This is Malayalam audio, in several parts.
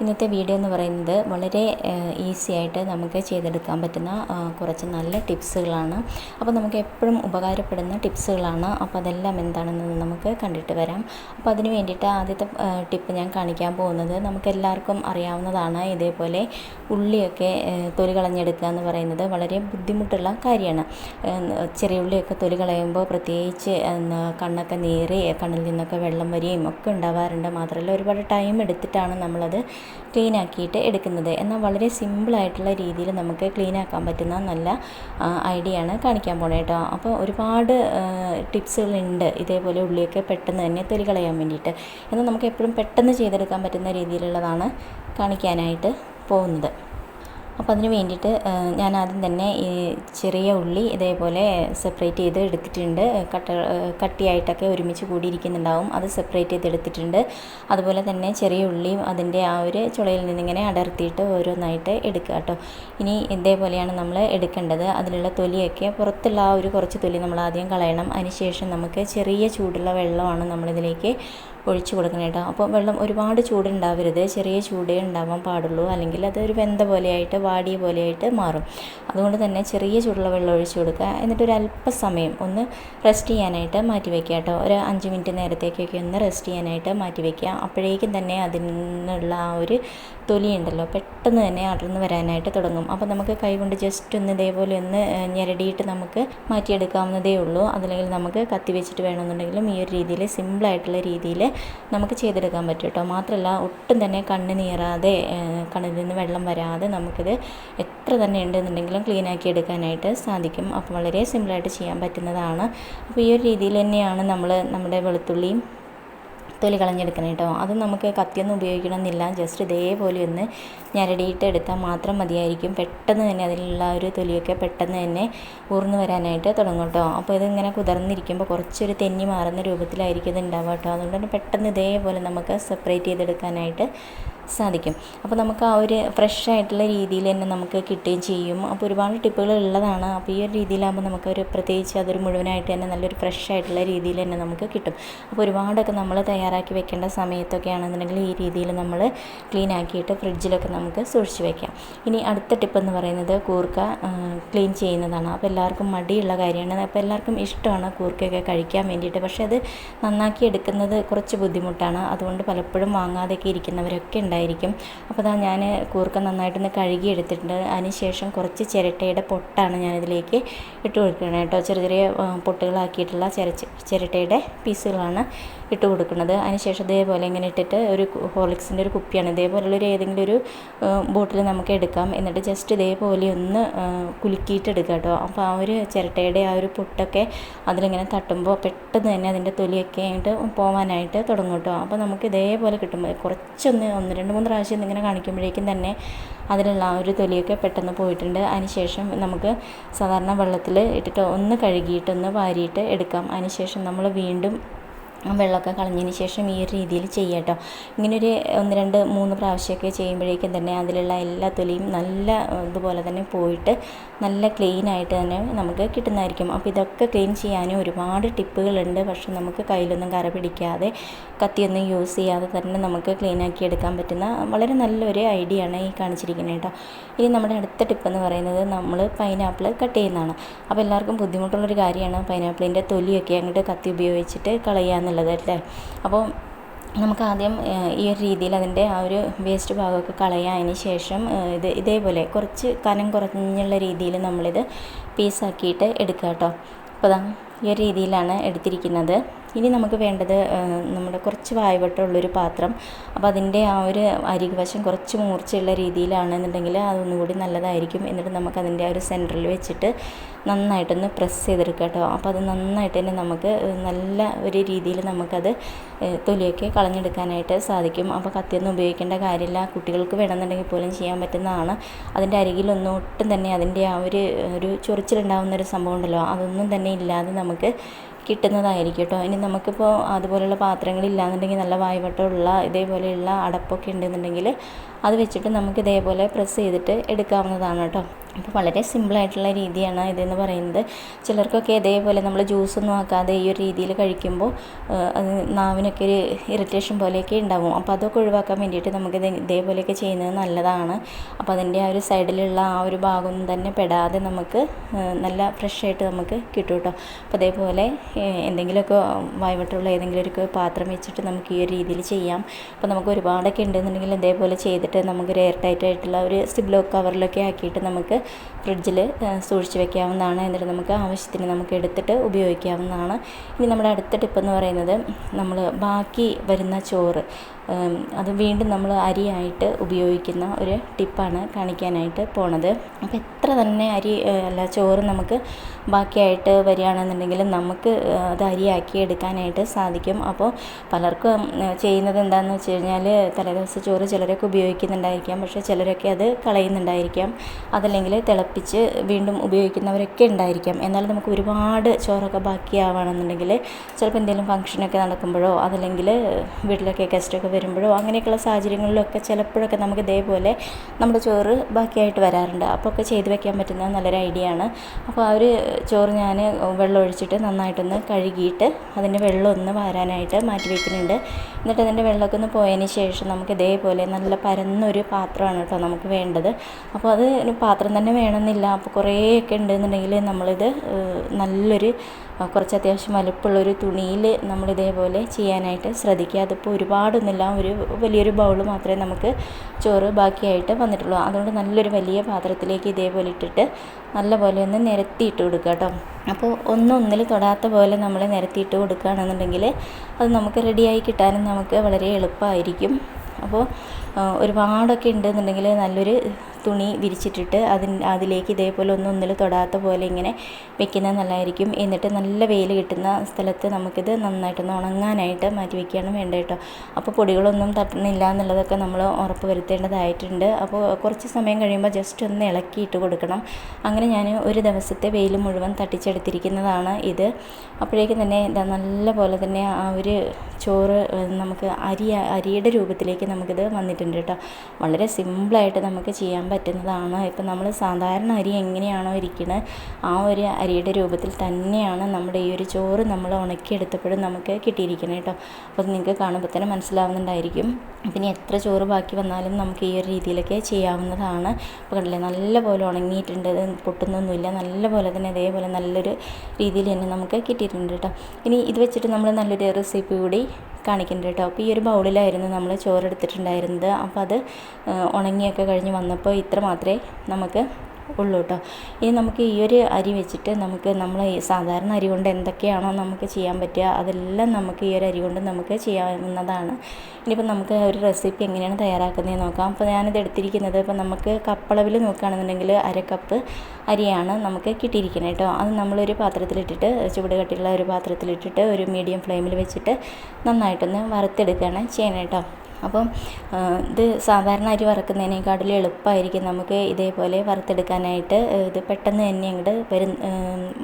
ഇന്നത്തെ വീഡിയോ എന്ന് പറയുന്നത് വളരെ ഈസി ആയിട്ട് നമുക്ക് ചെയ്തെടുക്കാൻ പറ്റുന്ന കുറച്ച് നല്ല ടിപ്സുകളാണ്. അപ്പോൾ നമുക്ക് എപ്പോഴും ഉപകാരപ്പെടുന്ന ടിപ്സുകളാണ്. അപ്പോൾ അതെല്ലാം എന്താണെന്ന് നമുക്ക് കണ്ടിട്ട് വരാം. അപ്പോൾ അതിന് വേണ്ടിയിട്ട് ആദ്യത്തെ ടിപ്പ് ഞാൻ കാണിക്കാൻ പോകുന്നത് നമുക്ക് എല്ലാവർക്കും അറിയാവുന്നതാണ് ഇതേപോലെ ഉള്ളിയൊക്കെ തൊലി കളഞ്ഞെടുക്കുക എന്ന് പറയുന്നത് വളരെ ബുദ്ധിമുട്ടുള്ള കാര്യമാണ്. ചെറിയ ഉള്ളിയൊക്കെ തൊലി കളയുമ്പോൾ പ്രത്യേകിച്ച് കണ്ണൊക്കെ നേറി കണ്ണിൽ നിന്നൊക്കെ വെള്ളം വരികയും ഒക്കെ ഉണ്ടാവാറുണ്ട്. മാത്രമല്ല ഒരുപാട് ടൈം എടുത്തിട്ടാണ് നമ്മളത് ക്ലീൻ ആക്കിയിട്ട് എടുക്കുന്നത്. എന്നാൽ വളരെ സിമ്പിളായിട്ടുള്ള രീതിയിൽ നമുക്ക് ക്ലീൻ ആക്കാൻ പറ്റുന്ന നല്ല ഐഡിയ ആണ് കാണിക്കാൻ പോണേ കേട്ടോ അപ്പോൾ ഒരുപാട് ടിപ്സുകളുണ്ട്. ഇതേപോലെ ഉള്ളിയൊക്കെ പെട്ടെന്ന് തന്നെ തൊലി കളയാൻ വേണ്ടിയിട്ട്. എന്നാൽ നമുക്ക് എപ്പോഴും പെട്ടെന്ന് ചെയ്തെടുക്കാൻ പറ്റുന്ന രീതിയിലുള്ളതാണ് കാണിക്കാനായിട്ട് പോകുന്നത്. അപ്പോൾ അതിന് വേണ്ടിയിട്ട് ഞാൻ ആദ്യം തന്നെ ഈ ചെറിയ ഉള്ളി ഇതേപോലെ സെപ്പറേറ്റ് ചെയ്ത് എടുത്തിട്ടുണ്ട്. കട്ട കട്ടിയായിട്ടൊക്കെ ഒരുമിച്ച് കൂടിയിരിക്കുന്നുണ്ടാവും. അത് സെപ്പറേറ്റ് ചെയ്ത് എടുത്തിട്ടുണ്ട്. അതുപോലെ തന്നെ ചെറിയ ഉള്ളിയും അതിന്റെ ആ ഒരു ചുളയിൽ നിന്നിങ്ങനെ അടർത്തിയിട്ട് ഓരോന്നായിട്ട് എടുക്കുക കേട്ടോ. ഇനി ഇതേപോലെയാണ് നമ്മൾ എടുക്കേണ്ടത്. അതിലുള്ള തൊലിയൊക്കെ പുറത്തുള്ള ആ ഒരു കുറച്ച് തൊലി നമ്മൾ ആദ്യം കളയണം. അതിനുശേഷം നമുക്ക് ചെറിയ ചൂടുള്ള വെള്ളമാണ് നമ്മളിതിലേക്ക് ഒഴിച്ചു കൊടുക്കണം കേട്ടോ. അപ്പോൾ വെള്ളം ഒരുപാട് ചൂടുണ്ടാവരുത്. ചെറിയ ചൂടേ ഉണ്ടാവാൻ പാടുള്ളൂ. അല്ലെങ്കിൽ അത് ഒരു വെന്ത പോലെയായിട്ട് വാടിയ പോലെയായിട്ട് മാറും. അതുകൊണ്ട് തന്നെ ചെറിയ ചൂടുള്ള വെള്ളം ഒഴിച്ചു കൊടുക്കുക. എന്നിട്ട് ഒരു അല്പസമയം ഒന്ന് റെസ്റ്റ് ചെയ്യാനായിട്ട് മാറ്റി വയ്ക്കുക കേട്ടോ. ഒരു അഞ്ച് മിനിറ്റ് നേരത്തേക്കൊക്കെ ഒന്ന് റെസ്റ്റ് ചെയ്യാനായിട്ട് മാറ്റി വയ്ക്കുക. അപ്പോഴേക്കും തന്നെ അതിൽ നിന്നുള്ള ആ ഒരു തൊലി ഉണ്ടല്ലോ പെട്ടെന്ന് തന്നെ അടർന്ന് വരാനായിട്ട് തുടങ്ങും. അപ്പോൾ നമുക്ക് കൈകൊണ്ട് ജസ്റ്റ് ഒന്ന് ഇതേപോലെ ഒന്ന് ഞെരടിയിട്ട് നമുക്ക് മാറ്റിയെടുക്കാവുന്നതേ ഉള്ളൂ. അതല്ലെങ്കിൽ നമുക്ക് കത്തി വെച്ചിട്ട് വേണമെന്നുണ്ടെങ്കിലും ഈ ഒരു രീതിയിൽ സിമ്പിളായിട്ടുള്ള രീതിയിൽ നമുക്ക് ചെയ്തെടുക്കാൻ പറ്റും കേട്ടോ. മാത്രമല്ല ഒട്ടും തന്നെ കണ്ണ് നീറാതെ കണ്ണിൽ നിന്ന് വെള്ളം വരാതെ നമുക്കിത് എത്ര തന്നെ ഉണ്ടെന്നുണ്ടെങ്കിലും ക്ലീൻ ആക്കി എടുക്കാനായിട്ട് സാധിക്കും. അപ്പോൾ വളരെ സിമ്പിളായിട്ട് ചെയ്യാൻ പറ്റുന്നതാണ്. അപ്പോൾ ഈ ഒരു രീതിയിൽ തന്നെയാണ് നമ്മൾ നമ്മുടെ വെളുത്തുള്ളിയും തൊലി കളഞ്ഞെടുക്കണം കേട്ടോ. അത് നമുക്ക് കത്തിയൊന്നും ഉപയോഗിക്കണമെന്നില്ല. ജസ്റ്റ് ഇതേപോലെ ഒന്ന് ഞരടിയിട്ട് എടുത്താൽ മാത്രം മതിയായിരിക്കും. പെട്ടെന്ന് തന്നെ അതിലുള്ള ഒരു തൊലിയൊക്കെ പെട്ടെന്ന് തന്നെ ഊർന്നു വരാനായിട്ട് തുടങ്ങും കേട്ടോ. അപ്പോൾ ഇതിങ്ങനെ കുതിർന്നിരിക്കുമ്പോൾ കുറച്ചൊരു തെന്നി മാറുന്ന രൂപത്തിലായിരിക്കും ഇത് ഉണ്ടാവുക കേട്ടോ. അതുകൊണ്ട് തന്നെ പെട്ടെന്ന് ഇതേപോലെ നമുക്ക് സെപ്പറേറ്റ് ചെയ്തെടുക്കാനായിട്ട് സാധിക്കും. അപ്പോൾ നമുക്ക് ആ ഒരു ഫ്രഷ് ആയിട്ടുള്ള രീതിയിൽ തന്നെ നമുക്ക് കിട്ടുകയും ചെയ്യും. അപ്പോൾ ഒരുപാട് ടിപ്പുകൾ ഉള്ളതാണ്. അപ്പോൾ ഈ ഒരു രീതിയിലാകുമ്പോൾ നമുക്കൊരു പ്രത്യേകിച്ച് അതൊരു മുഴുവനായിട്ട് തന്നെ നല്ലൊരു ഫ്രഷ് ആയിട്ടുള്ള രീതിയിൽ തന്നെ നമുക്ക് കിട്ടും. അപ്പോൾ ഒരുപാടൊക്കെ നമ്മൾ തയ്യാറാക്കി വെക്കേണ്ട സമയത്തൊക്കെ ആണെന്നുണ്ടെങ്കിൽ ഈ രീതിയിൽ നമ്മൾ ക്ലീൻ ആക്കിയിട്ട് ഫ്രിഡ്ജിലൊക്കെ നമുക്ക് സൂക്ഷിച്ച് വെക്കാം. ഇനി അടുത്ത ടിപ്പ് എന്ന് പറയുന്നത് കൂർക്ക ക്ലീൻ ചെയ്യുന്നതാണ്. അപ്പോൾ എല്ലാവർക്കും മടിയുള്ള കാര്യമാണ്. അപ്പോൾ എല്ലാവർക്കും ഇഷ്ടമാണ് കൂർക്കയൊക്കെ കഴിക്കാൻ വേണ്ടിയിട്ട്. പക്ഷേ അത് നന്നാക്കി എടുക്കുന്നത് കുറച്ച് ബുദ്ധിമുട്ടാണ്. അതുകൊണ്ട് പലപ്പോഴും വാങ്ങാതെയൊക്കെ ഇരിക്കുന്നവരൊക്കെ ഉണ്ടായിരിക്കും. അപ്പോൾ അതാ ഞാൻ കൂർക്ക നന്നായിട്ടൊന്ന് കഴുകി എടുത്തിട്ടുണ്ട് അതിനുശേഷം കുറച്ച് ചിരട്ടയുടെ പൊട്ടാണ് ഞാനിതിലേക്ക് ഇട്ട് കൊടുക്കുന്നത് കേട്ടോ. ചെറിയ ചെറിയ പൊട്ടുകളാക്കിയിട്ടുള്ള ചിര ചിരട്ടയുടെ പീസുകളാണ് ഇട്ട് കൊടുക്കുന്നത്. അതിനുശേഷം ഇതേപോലെ ഇങ്ങനെ ഇട്ടിട്ട് ഒരു ഹോർലിക്സിന്റെ ഒരു കുപ്പിയാണ്. ഇതേപോലുള്ളൊരു ഏതെങ്കിലും ഒരു ബോട്ടിൽ നമുക്ക് എടുക്കാം. എന്നിട്ട് ജസ്റ്റ് ഇതേപോലെ ഒന്ന് കുലുക്കിയിട്ടെടുക്കുക കേട്ടോ. അപ്പോൾ ആ ഒരു ചിരട്ടയുടെ ആ ഒരു പൊട്ടൊക്കെ അതിലിങ്ങനെ തട്ടുമ്പോൾ പെട്ടെന്ന് തന്നെ അതിന്റെ തൊലിയൊക്കെ ആയിട്ട് പോകാനായിട്ട് തുടങ്ങും കേട്ടോ. അപ്പോൾ നമുക്ക് ഇതേപോലെ കിട്ടുമ്പോൾ കുറച്ചൊന്ന് ഒന്ന് രണ്ട് മൂന്ന് പ്രാവശ്യം ഇങ്ങനെ കാണിക്കുമ്പോഴേക്കും തന്നെ അതിലുള്ള ആ ഒരു തൊലിയൊക്കെ പെട്ടെന്ന് പോയിട്ടുണ്ട്. അതിനുശേഷം നമുക്ക് സാധാരണ വെള്ളത്തിൽ ഇട്ടിട്ട് ഒന്ന് കഴുകിയിട്ടൊന്ന് വാരിയിട്ട് എടുക്കാം. അതിനുശേഷം നമ്മൾ വീണ്ടും വെള്ളമൊക്കെ കളഞ്ഞതിന് ശേഷം ഈ ഒരു രീതിയിൽ ചെയ്യുക കേട്ടോ. ഇങ്ങനൊരു ഒന്ന് രണ്ട് മൂന്ന് പ്രാവശ്യമൊക്കെ ചെയ്യുമ്പോഴേക്കും തന്നെ അതിലുള്ള എല്ലാ തൊലിയും നല്ല ഇതുപോലെ തന്നെ പോയിട്ട് നല്ല ക്ലീൻ ആയിട്ട് തന്നെ നമുക്ക് കിട്ടുന്നതായിരിക്കും. അപ്പോൾ ഇതൊക്കെ ക്ലീൻ ചെയ്യാനും ഒരുപാട് ടിപ്പുകളുണ്ട്. പക്ഷെ നമുക്ക് കയ്യിലൊന്നും കര പിടിക്കാതെ കത്തിയൊന്നും യൂസ് ചെയ്യാതെ തന്നെ നമുക്ക് ക്ലീൻ ആക്കി എടുക്കാൻ പറ്റുന്ന വളരെ നല്ലൊരു ഐഡിയ ആണ് ഈ കാണിച്ചിരിക്കുന്നത് കേട്ടോ. ഇനി നമ്മുടെ അടുത്ത ടിപ്പ് എന്ന് പറയുന്നത് നമ്മൾ പൈനാപ്പിൾ കട്ട് ചെയ്യുന്നതാണ്. അപ്പോൾ എല്ലാവർക്കും ബുദ്ധിമുട്ടുള്ളൊരു കാര്യമാണ് പൈനാപ്പിളിന്റെ തൊലിയൊക്കെ അങ്ങോട്ട് കത്തി ഉപയോഗിച്ചിട്ട് കളയുക അല്ലേ അപ്പോൾ നമുക്ക് ആദ്യം ഈ ഒരു രീതിയിൽ അതിന്റെ ആ ഒരു വേസ്റ്റ് ഭാഗമൊക്കെ കളയാതിന് ശേഷം ഇത് ഇതേപോലെ കുറച്ച് കനം കുറഞ്ഞുള്ള രീതിയിൽ നമ്മളിത് പീസാക്കിയിട്ട് എടുക്കുക കേട്ടോ. അപ്പോൾ ഈ ഒരു രീതിയിലാണ് എടുത്തിരിക്കുന്നത്. ഇനി നമുക്ക് വേണ്ടത് നമ്മുടെ കുറച്ച് വായവട്ടമുള്ളൊരു പാത്രം. അപ്പോൾ അതിന്റെ ആ ഒരു അരി അരികുവശം കുറച്ച് മൂർച്ചയുള്ള രീതിയിലാണെന്നുണ്ടെങ്കിൽ അതൊന്നുകൂടി നല്ലതായിരിക്കും എന്നിട്ട് നമുക്ക് അതിന്റെ ആ ഒരു സെന്ററിൽ വെച്ചിട്ട് നന്നായിട്ടൊന്ന് പ്രസ് ചെയ്തെടുക്കുക കേട്ടോ. അപ്പോൾ അത് നന്നായിട്ട് തന്നെ നമുക്ക് നല്ല ഒരു രീതിയിൽ നമുക്കത് തൊലിയൊക്കെ കളഞ്ഞെടുക്കാനായിട്ട് സാധിക്കും. അപ്പോൾ കത്തിയൊന്നും ഉപയോഗിക്കേണ്ട കാര്യമില്ല. കുട്ടികൾക്ക് വേണമെന്നുണ്ടെങ്കിൽ പോലും ചെയ്യാൻ പറ്റുന്നതാണ്. അതിന്റെ അരികിലൊന്നും ഒട്ടും തന്നെ അതിന്റെ ആ ഒരു ഒരു ചൊറിച്ചിലുണ്ടാകുന്ന ഒരു സംഭവം ഉണ്ടല്ലോ അതൊന്നും തന്നെ ഇല്ലാതെ നമുക്ക് കിട്ടുന്നതായിരിക്കും കേട്ടോ. ഇനി നമുക്കിപ്പോൾ അതുപോലെയുള്ള പാത്രങ്ങളില്ലാന്നുണ്ടെങ്കിൽ നല്ല വായ്വട്ടമുള്ള ഇതേപോലെയുള്ള അടപ്പൊക്കെ ഉണ്ടെന്നുണ്ടെങ്കിൽ അത് വെച്ചിട്ട് നമുക്ക് ഇതേപോലെ പ്രസ് ചെയ്തിട്ട് എടുക്കാവുന്നതാണ് കേട്ടോ. അപ്പോൾ വളരെ സിമ്പിളായിട്ടുള്ള രീതിയാണ് ഇതെന്ന് പറയുന്നത്. ചിലർക്കൊക്കെ ഇതേപോലെ നമ്മൾ ജ്യൂസൊന്നും ആക്കാതെ ഈ ഒരു രീതിയിൽ കഴിക്കുമ്പോൾ അത് നാവിനൊക്കെ ഒരു ഇറിറ്റേഷൻ പോലെയൊക്കെ ഉണ്ടാവും. അപ്പോൾ അതൊക്കെ ഒഴിവാക്കാൻ വേണ്ടിയിട്ട് നമുക്ക് ഇത് ഇതേപോലെയൊക്കെ ചെയ്യുന്നത് നല്ലതാണ്. അപ്പോൾ അതിന്റെ ആ ഒരു സൈഡിലുള്ള ആ ഒരു ഭാഗമൊന്നും തന്നെ പെടാതെ നമുക്ക് നല്ല ഫ്രഷ് ആയിട്ട് നമുക്ക് കിട്ടും കേട്ടോ. അപ്പോൾ അതേപോലെ എന്തെങ്കിലുമൊക്കെ വായ്വട്ടുള്ള ഏതെങ്കിലും ഒരു പാത്രം വെച്ചിട്ട് നമുക്ക് ഈ ഒരു രീതിയിൽ ചെയ്യാം. അപ്പോൾ നമുക്ക് ഒരുപാടൊക്കെ ഉണ്ടെന്നുണ്ടെങ്കിൽ ഇതേപോലെ ചെയ്തിട്ട് നമുക്കൊരു എയർ ടൈറ്റ് ആയിട്ടുള്ള ഒരു സിബ്ലോ കവറിലൊക്കെ ആക്കിയിട്ട് നമുക്ക് ഫ്രിഡ്ജിൽ സൂക്ഷിച്ച് വെക്കാവുന്നതാണ് എന്നിട്ട് നമുക്ക് ആവശ്യത്തിന് നമുക്ക് എടുത്തിട്ട് ഉപയോഗിക്കാവുന്നതാണ്. ഇനി നമ്മുടെ അടുത്ത ടിപ്പെന്ന് പറയുന്നത് നമ്മൾ ബാക്കി വരുന്ന ചോറ്. അത് വീണ്ടും നമ്മൾ അരിയായിട്ട് ഉപയോഗിക്കുന്ന ഒരു ടിപ്പാണ് കാണിക്കാനായിട്ട് പോണത്. അപ്പം എത്ര തന്നെ അരി അല്ല ചോറ് നമുക്ക് ബാക്കിയായിട്ട് വരികയാണെന്നുണ്ടെങ്കിൽ നമുക്ക് അത് അരിയാക്കി എടുക്കാനായിട്ട് സാധിക്കും. അപ്പോൾ പലർക്കും ചെയ്യുന്നത് എന്താണെന്ന് വെച്ച് കഴിഞ്ഞാൽ തലേദിവസം ചോറ് ചിലരൊക്കെ ഉപയോഗിക്കുന്നുണ്ടായിരിക്കാം. പക്ഷേ ചിലരൊക്കെ അത് കളയുന്നുണ്ടായിരിക്കാം. അതല്ലെങ്കിൽ തിളപ്പിച്ച് വീണ്ടും ഉപയോഗിക്കുന്നവരൊക്കെ ഉണ്ടായിരിക്കാം. എന്നാൽ നമുക്ക് ഒരുപാട് ചോറൊക്കെ ബാക്കിയാവുകയാണെന്നുണ്ടെങ്കിൽ ചിലപ്പോൾ എന്തെങ്കിലും ഫംഗ്ഷനൊക്കെ നടക്കുമ്പോഴോ അതല്ലെങ്കിൽ വീട്ടിലൊക്കെ ഗസ്റ്റൊക്കെ വരുമ്പോഴോ അങ്ങനെയൊക്കെയുള്ള സാഹചര്യങ്ങളിലൊക്കെ ചിലപ്പോഴൊക്കെ നമുക്ക് ഇതേപോലെ നമ്മുടെ ചോറ് ബാക്കിയായിട്ട് വരാറുണ്ട്. അപ്പോൾ ഒക്കെ ചെയ്ത് വെക്കാൻ പറ്റുന്ന നല്ലൊരു ഐഡിയ ആണ്. അപ്പോൾ ആ ഒരു ചോറ് ഞാൻ വെള്ളം ഒഴിച്ചിട്ട് നന്നായിട്ടൊന്ന് കഴുകിയിട്ട് അതിന്റെ വെള്ളം ഒന്ന് വാരാനായിട്ട് മാറ്റി വയ്ക്കുന്നുണ്ട് എന്നിട്ട് അതിന്റെ വെള്ളമൊക്കെ ഒന്ന് പോയതിന് ശേഷം നമുക്ക് ഇതേപോലെ നല്ല പരന്നൊരു പാത്രമാണ് കേട്ടോ നമുക്ക് വേണ്ടത്. അപ്പോൾ അത് പാത്രം തന്നെ വേണമെന്നില്ല. അപ്പോൾ കുറേയൊക്കെ ഉണ്ടെന്നുണ്ടെങ്കിൽ നമ്മളിത് നല്ലൊരു കുറച്ച് അത്യാവശ്യം വലുപ്പമുള്ളൊരു തുണിയിൽ നമ്മൾ ഇതേപോലെ ചെയ്യാനായിട്ട് ശ്രദ്ധിക്കുക. അതിപ്പോൾ ഒരുപാടൊന്നുമില്ല. ഒരു വലിയൊരു ബൗൾ മാത്രമേ നമുക്ക് ചോറ് ബാക്കിയായിട്ട് വന്നിട്ടുള്ളൂ. അതുകൊണ്ട് നല്ലൊരു വലിയ പാത്രത്തിലേക്ക് ഇതേപോലെ ഇട്ടിട്ട് നല്ലപോലെ ഒന്ന് നിരത്തിയിട്ട് കൊടുക്കുക കേട്ടോ. അപ്പോൾ ഒന്നൊന്നിൽ തൊടാത്ത പോലെ നമ്മൾ നിരത്തിയിട്ട് കൊടുക്കുകയാണെന്നുണ്ടെങ്കിൽ അത് നമുക്ക് റെഡിയായി കിട്ടാനും നമുക്ക് വളരെ എളുപ്പമായിരിക്കും. അപ്പോൾ ഒരുപാടൊക്കെ ഉണ്ടെന്നുണ്ടെങ്കിൽ നല്ലൊരു തുണി വിരിച്ചിട്ടിട്ട് അതിന് അതിലേക്ക് ഇതേപോലെ ഒന്നും ഒന്നിൽ തൊടാത്ത പോലെ ഇങ്ങനെ വെക്കുന്നത് നല്ലതായിരിക്കും. എന്നിട്ട് നല്ല വെയിൽ കിട്ടുന്ന സ്ഥലത്ത് നമുക്കിത് നന്നായിട്ടൊന്ന് ഉണങ്ങാനായിട്ട് മാറ്റി വെക്കുകയാണ് വേണ്ടത് കേട്ടോ. അപ്പോൾ പൊടികളൊന്നും തട്ടുന്നില്ല എന്നുള്ളതൊക്കെ നമ്മൾ ഉറപ്പ് വരുത്തേണ്ടതായിട്ടുണ്ട്. അപ്പോൾ കുറച്ച് സമയം കഴിയുമ്പോൾ ജസ്റ്റ് ഒന്ന് ഇളക്കിയിട്ട് കൊടുക്കണം. അങ്ങനെ ഞാൻ ഒരു ദിവസത്തെ വെയിൽ മുഴുവൻ തട്ടിച്ചെടുത്തിരിക്കുന്നതാണ് ഇത്. അപ്പോഴേക്കും തന്നെ നല്ല പോലെ തന്നെ ആ ഒരു ചോറ് നമുക്ക് അരി അരിയുടെ രൂപത്തിലേക്ക് നമുക്കിത് വന്നിട്ടുണ്ട് കേട്ടോ. വളരെ സിമ്പിളായിട്ട് നമുക്ക് ചെയ്യാൻ പറ്റുന്നതാണ്. ഇപ്പം നമ്മൾ സാധാരണ അരി എങ്ങനെയാണോ ഇരിക്കുന്നത് ആ ഒരു അരിയുടെ രൂപത്തിൽ തന്നെയാണ് നമ്മുടെ ഈ ഒരു ചോറ് നമ്മൾ ഉണക്കിയെടുത്തപ്പോഴും നമുക്ക് കിട്ടിയിരിക്കുന്നത് കേട്ടോ. അപ്പോൾ നിങ്ങൾക്ക് കാണുമ്പോൾ തന്നെ മനസ്സിലാവുന്നുണ്ടായിരിക്കും. പിന്നെ എത്ര ചോറ് ബാക്കി വന്നാലും നമുക്ക് ഈ ഒരു രീതിയിലൊക്കെ ചെയ്യാവുന്നതാണ്. അപ്പോൾ കണ്ടില്ലേ നല്ല പോലെ ഉണങ്ങിയിട്ടുണ്ട് പൊട്ടുന്നൊന്നുമില്ല. നല്ല പോലെ തന്നെ അതേപോലെ നല്ലൊരു രീതിയിൽ തന്നെ നമുക്ക് കിട്ടിയിട്ടുണ്ട് കേട്ടോ. ഇനി ഇത് വെച്ചിട്ട് നമ്മൾ നല്ലൊരു റെസിപ്പി കൂടി കാണിക്കുന്നുണ്ട് കേട്ടോ. അപ്പോൾ ഈ ഒരു ബൗളിലായിരുന്നു നമ്മൾ ചോറെടുത്തിട്ടുണ്ടായിരുന്നത് അപ്പോൾ അത് ഉണങ്ങിയൊക്കെ കഴിഞ്ഞ് വന്നപ്പോൾ ഇത്ര മാത്രമേ നമുക്ക് ഉള്ളൂ കേട്ടോ ഇനി നമുക്ക് ഈ ഒരു അരി വെച്ചിട്ട് നമുക്ക് നമ്മൾ സാധാരണ അരി കൊണ്ട് എന്തൊക്കെയാണോ നമുക്ക് ചെയ്യാൻ പറ്റുക അതെല്ലാം നമുക്ക് ഈ ഒരു അരി കൊണ്ട് നമുക്ക് ചെയ്യാവുന്നതാണ്. ഇനിയിപ്പോൾ നമുക്ക് ഒരു റെസിപ്പി എങ്ങനെയാണ് തയ്യാറാക്കുന്നത് നോക്കാം. അപ്പോൾ ഞാനിത് എടുത്തിരിക്കുന്നത് ഇപ്പോൾ നമുക്ക് കപ്പളവിൽ നോക്കുകയാണെന്നുണ്ടെങ്കിൽ അര കപ്പ് അരിയാണ് നമുക്ക് കിട്ടിയിരിക്കുന്നത് കേട്ടോ അത് നമ്മളൊരു പാത്രത്തിലിട്ടിട്ട് ചുവട് കട്ടിയുള്ള ഒരു പാത്രത്തിലിട്ടിട്ട് ഒരു മീഡിയം ഫ്ലെയിമിൽ വെച്ചിട്ട് നന്നായിട്ടൊന്ന് വറുത്തെടുക്കുകയാണ് ചെയ്യണം കേട്ടോ അപ്പം ഇത് സാധാരണ അരി വറക്കുന്നതിനേക്കാട്ടിലും എളുപ്പമായിരിക്കും നമുക്ക് ഇതേപോലെ വറുത്തെടുക്കാനായിട്ട്. ഇത് പെട്ടെന്ന് തന്നെ അങ്ങോട്ട് വരു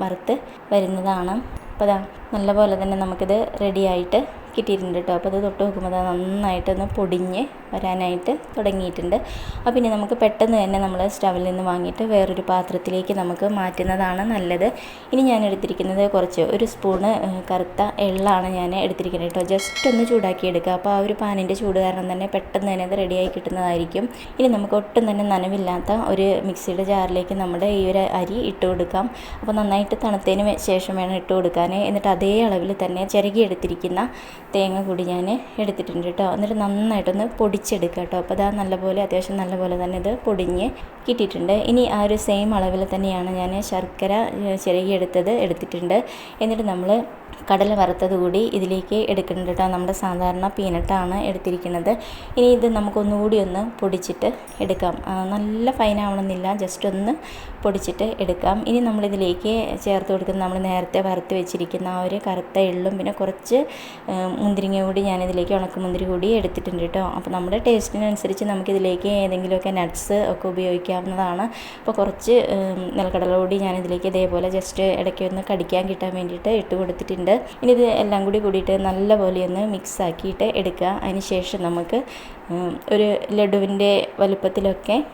വറുത്ത് വരുന്നതാണ്. അപ്പോൾ അതാ നല്ലപോലെ തന്നെ നമുക്കിത് റെഡിയായിട്ട് കിട്ടിയിട്ടുണ്ട് കേട്ടോ അപ്പോൾ ഇത് തൊട്ട് നോക്കുമ്പോൾ നന്നായിട്ടൊന്ന് പൊടിഞ്ഞ് വരാനായിട്ട് തുടങ്ങിയിട്ടുണ്ട്. അപ്പോൾ പിന്നെ നമുക്ക് പെട്ടെന്ന് തന്നെ നമ്മൾ സ്റ്റവിൽ നിന്ന് വാങ്ങിയിട്ട് വേറൊരു പാത്രത്തിലേക്ക് നമുക്ക് മാറ്റുന്നതാണ് നല്ലത്. ഇനി ഞാൻ എടുത്തിരിക്കുന്നത് കുറച്ച് ഒരു സ്പൂണ് കറുത്ത എള്ളാണ് ഞാൻ എടുത്തിരിക്കുന്നത് കേട്ടോ. ജസ്റ്റ് ഒന്ന് ചൂടാക്കി എടുക്കുക. അപ്പോൾ ആ ഒരു പാനിന്റെ ചൂട് കാരണം തന്നെ പെട്ടെന്ന് തന്നെ അത് റെഡിയായി കിട്ടുന്നതായിരിക്കും. ഇനി നമുക്ക് ഒട്ടും തന്നെ നനവില്ലാത്ത ഒരു മിക്സിയുടെ ജാറിലേക്ക് നമ്മുടെ ഈ ഒരു അരി ഇട്ട് കൊടുക്കാം. അപ്പോൾ നന്നായിട്ട് തണുത്തതിന് ശേഷം വേണം ഇട്ട് കൊടുക്കാൻ എന്നിട്ട് അതേ അളവിൽ തന്നെ ചിരകിയെടുത്തിരിക്കുന്ന തേങ്ങ കൂടി ഞാൻ എടുത്തിട്ടുണ്ട് കേട്ടോ. എന്നിട്ട് നന്നായിട്ടൊന്ന് പൊടിച്ചെടുക്കുക കേട്ടോ. അപ്പോൾ അതാ നല്ലപോലെ അത്യാവശ്യം നല്ലപോലെ തന്നെ ഇത് പൊടിഞ്ഞ് കിട്ടിയിട്ടുണ്ട്. ഇനി ആ ഒരു സെയിം അളവിൽ തന്നെയാണ് ഞാൻ ശർക്കര ചിരകിയെടുത്തത് എടുത്തിട്ടുണ്ട്. എന്നിട്ട് നമ്മൾ കടല വറുത്തത് കൂടി ഇതിലേക്ക് എടുക്കുന്നുണ്ട് കേട്ടോ. നമ്മുടെ സാധാരണ പീനട്ടാണ് എടുത്തിരിക്കുന്നത്. ഇനി ഇത് നമുക്കൊന്നുകൂടി ഒന്ന് പൊടിച്ചിട്ട് എടുക്കാം. നല്ല ഫൈൻ ആവണമെന്നില്ല. ജസ്റ്റ് ഒന്ന് പൊടിച്ചിട്ട് എടുക്കാം. ഇനി നമ്മളിതിലേക്ക് ചേർത്ത് കൊടുക്കുന്ന നമ്മൾ നേരത്തെ വറുത്ത് വെച്ചിരിക്കുന്ന ആ ഒരു കറുത്ത എള്ളും പിന്നെ കുറച്ച് മുന്തിരിങ്ങ കൂടി ഞാനിതിലേക്ക് ഉണക്കമുന്തിരി കൂടി എടുത്തിട്ടുണ്ട് കേട്ടോ. അപ്പോൾ നമ്മുടെ ടേസ്റ്റിനനുസരിച്ച് നമുക്കിതിലേക്ക് ഏതെങ്കിലുമൊക്കെ നട്ട്സ് ഒക്കെ ഉപയോഗിക്കാവുന്നതാണ്. അപ്പോൾ കുറച്ച് നിലക്കടല കൂടി ഞാനിതിലേക്ക് ഇതേപോലെ ജസ്റ്റ് ഇടയ്ക്ക് ഒന്ന് കടിക്കാൻ കിട്ടാൻ വേണ്ടിയിട്ട് ഇട്ട് കൊടുത്തിട്ടുണ്ട്. ഇനി ഇത് എല്ലാം കൂടി കൂടിയിട്ട് നല്ലപോലെ ഒന്ന് മിക്സ് ആക്കിയിട്ട് എടുക്കുക. അതിന് ശേഷം നമുക്ക് ഒരു ലഡുവിന്റെ വലുപ്പത്തിലൊക്കെ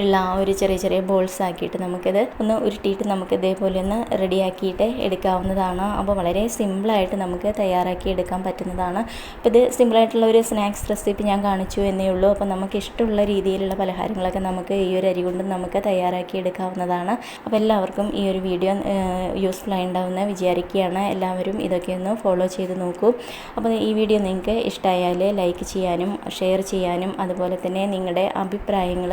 ഉള്ള ഒരു ചെറിയ ചെറിയ ബോൾസ് ആക്കിയിട്ട് നമുക്കിത് ഒന്ന് ഉരുട്ടിയിട്ട് നമുക്ക് ഇതേപോലെ ഒന്ന് റെഡിയാക്കിയിട്ട് എടുക്കാവുന്നതാണ്. അപ്പോൾ വളരെ സിമ്പിളായിട്ട് നമുക്ക് തയ്യാറാക്കി എടുക്കാൻ പറ്റുന്നതാണ്. അപ്പോൾ ഇത് സിമ്പിളായിട്ടുള്ള ഒരു സ്നാക്സ് റെസിപ്പി ഞാൻ കാണിച്ചു എന്നേ ഉള്ളൂ. അപ്പോൾ നമുക്ക് ഇഷ്ടമുള്ള രീതിയിലുള്ള പലഹാരങ്ങളൊക്കെ നമുക്ക് ഈ ഒരു അരി കൊണ്ട് നമുക്ക് തയ്യാറാക്കി എടുക്കാവുന്നതാണ്. അപ്പോൾ എല്ലാവർക്കും ഈ ഒരു വീഡിയോ യൂസ്ഫുൾ ആയി ഉണ്ടാവുന്ന വിചാരിക്കുകയാണ്. എല്ലാവരും ഇതൊക്കെ ഒന്ന് ഫോളോ ചെയ്ത് നോക്കൂ. അപ്പോൾ ഈ വീഡിയോ നിങ്ങൾക്ക് ഇഷ്ടമായാൽ ലൈക്ക് ചെയ്യാനും ഷെയർ ചെയ്യാനും അതുപോലെ തന്നെ നിങ്ങളുടെ അഭിപ്രായങ്ങൾ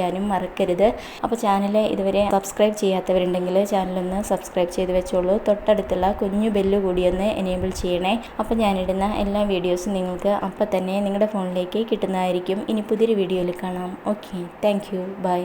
അറിയിക്കാനും മറക്കരുത്. അപ്പോൾ ചാനൽ ഇതുവരെ സബ്സ്ക്രൈബ് ചെയ്യാത്തവരുണ്ടെങ്കിൽ ചാനലൊന്ന് സബ്സ്ക്രൈബ് ചെയ്ത് വെച്ചോളൂ. തൊട്ടടുത്തുള്ള കുഞ്ഞു ബെല്ല് ഒന്ന് എനേബിൾ ചെയ്യണേ. അപ്പോൾ ഞാനിടുന്ന എല്ലാ വീഡിയോസും നിങ്ങൾക്ക് അപ്പം തന്നെ നിങ്ങളുടെ ഫോണിലേക്ക് കിട്ടുന്നതായിരിക്കും. ഇനി പുതിയൊരു വീഡിയോയിൽ കാണാം. Okay thank bye